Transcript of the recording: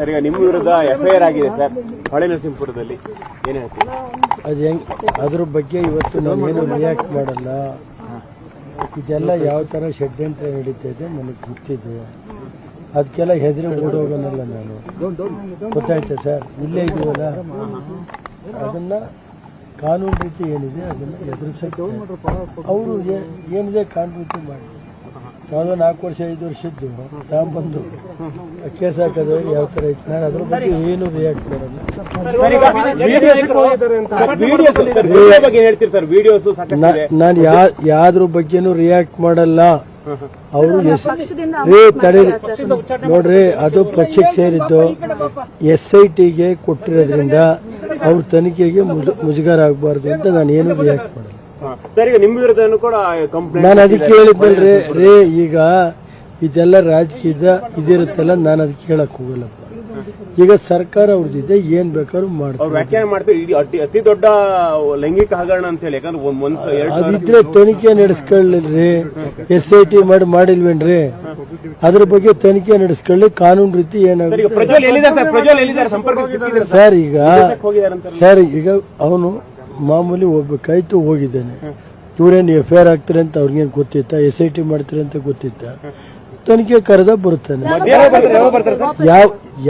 Sir ನಿಮ್ಮ ವಿರುದ್ಧ ಆಗಿದೆ ಸರ್. ಹೊಳೆ ನರಸಿಂಹಪುರದಲ್ಲಿ ಅದು ಹೆಂಗ್ ಅದ್ರ ಬಗ್ಗೆ ಇವತ್ತು ನಾವೇನು ರಿಯಾಕ್ಟ್ ಮಾಡಲ್ಲ. ಇದೆಲ್ಲ ಯಾವ ಥರ ಷಡ್ಯಂತ್ರ ನಡೀತಾ ಇದೆ ನನಗೆ ಗೊತ್ತಿದೆ. ಅದಕ್ಕೆಲ್ಲ ಹೆದರಿ ಓಡೋಗೋನಲ್ಲ ನಾನು. ಗೊತ್ತಾಯ್ತ ಸರ್? ಇಲ್ಲೇ ಇದೀವಲ್ಲ? ಅದನ್ನ ಕಾನೂನು ರೀತಿ ಏನಿದೆ ಅದನ್ನ ಎದುರಿಸಕ್ಕೆ ಅವರು ಏನಿದೆ ಕಾನೂನು ರೀತಿ ಮಾಡಿ ಯಾವುದೋ ನಾಲ್ಕು ವರ್ಷ ಐದು ವರ್ಷ ವರ್ಷದ್ದು ತಗೊಂಬಂದು ಕೇಸ್ ಹಾಕೋದು ಯಾವ ಥರ ಇತ್ತು? ನಾನು ಅದ್ರ ಬಗ್ಗೆ ಏನು ರಿಯಾಕ್ಟ್ ಮಾಡಲ್ಲ ನಾನು ಯಾವ್ದ್ರ ಬಗ್ಗೆನೂ ರಿಯಾಕ್ಟ್ ಮಾಡಲ್ಲ. ಅವರು ತಡೀರಿ ನೋಡ್ರಿ, ಅದು ಪಕ್ಷಕ್ಕೆ ಸೇರಿದ್ದು ಎಸ್ ಐ ಟಿಗೆ ಕೊಟ್ಟಿರೋದ್ರಿಂದ ಅವ್ರ ತನಿಖೆಗೆ ಮುಜು- ಮುಜುಗರ ಆಗಬಾರ್ದು ಅಂತ ನಾನು ಏನು ರಿಯಾಕ್ಟ್ ಮಾಡಲ್ಲ. ಸರ್ ಈಗ ವಿರುದ್ಧನೂ ಕೂಡ ಕಂಪ್ಲೇಂಟ್ ನಾನು ಅದಕ್ಕೆ ಹೇಳಿದ್ದಲ್ರಿ ರೇ ಈಗ ಇದೆಲ್ಲ ರಾಜಕೀಯದ ಇದಿರುತ್ತಲ್ಲ ನಾನು ಅದಕ್ಕೆ ಹೇಳಕ್ ಹೋಗಲ್ಲಪ್ಪ. ಈಗ ಸರ್ಕಾರ ಅವ್ರದ್ದಿದೆ ಏನ್ ಬೇಕಾದ್ರೂ ಅವ್ರು ಮಾಡ್ತಾರೆ ವ್ಯಾಖ್ಯಾನ ಮಾಡ್ತೀವಿ ಇಡೀ ಅತಿ ಅತಿ ದೊಡ್ಡ ಲೈಂಗಿಕ ಹಗರಣ ಅಂತ ಹೇಳಿ ಯಾಕಂದ್ರೆ ಒಂದ್ ಒಂದ್ ಎರಡು ಅದಿದ್ರೆ ತನಿಖೆ ನಡೆಸ್ಕೊಳ್ಳಿ ಎಸ್ ಐ ಟಿ ಮಾಡಿ ಮಾಡಿಲ್ವೇನ್ರಿ? ಅದ್ರ ಬಗ್ಗೆ ತನಿಖೆ ನಡೆಸ್ಕೊಳ್ಳಿ ಕಾನೂನು ರೀತಿ ಸರ್ ಈಗ ಏನಾಗುತ್ತೆ ಪ್ರಜ್ವಲ್ ಎಲ್ಲಿದ್ದಾರೆ ಸರ್? ಪ್ರಜ್ವಲ್ ಎಲ್ಲಿದ್ದಾರೆ? ಸಂಪರ್ಕ ಸಿಕ್ಕಿದ್ದಾರೆ ಸರ್ ಸರ್ ಈಗ ಸರ್ ಈಗ ಅವನು ಮಾಮೂಲಿ ಹೋಗ್ಬೇಕಾಯ್ತು ಹೋಗಿದ್ದೇನೆ. ಇವ್ರೇನು ಎಫ್ ಐ ಆರ್ ಆಗ್ತಾರೆ ಅಂತ ಅವ್ರಿಗೇನು ಗೊತ್ತಿತ್ತ? ಎಸ್ ಐ ಟಿ ಮಾಡ್ತಾರೆ ಅಂತ ಗೊತ್ತಿತ್ತ? ತನಿಖೆ ಕರೆದ ಬರುತ್ತಾನೆ. ಯಾವ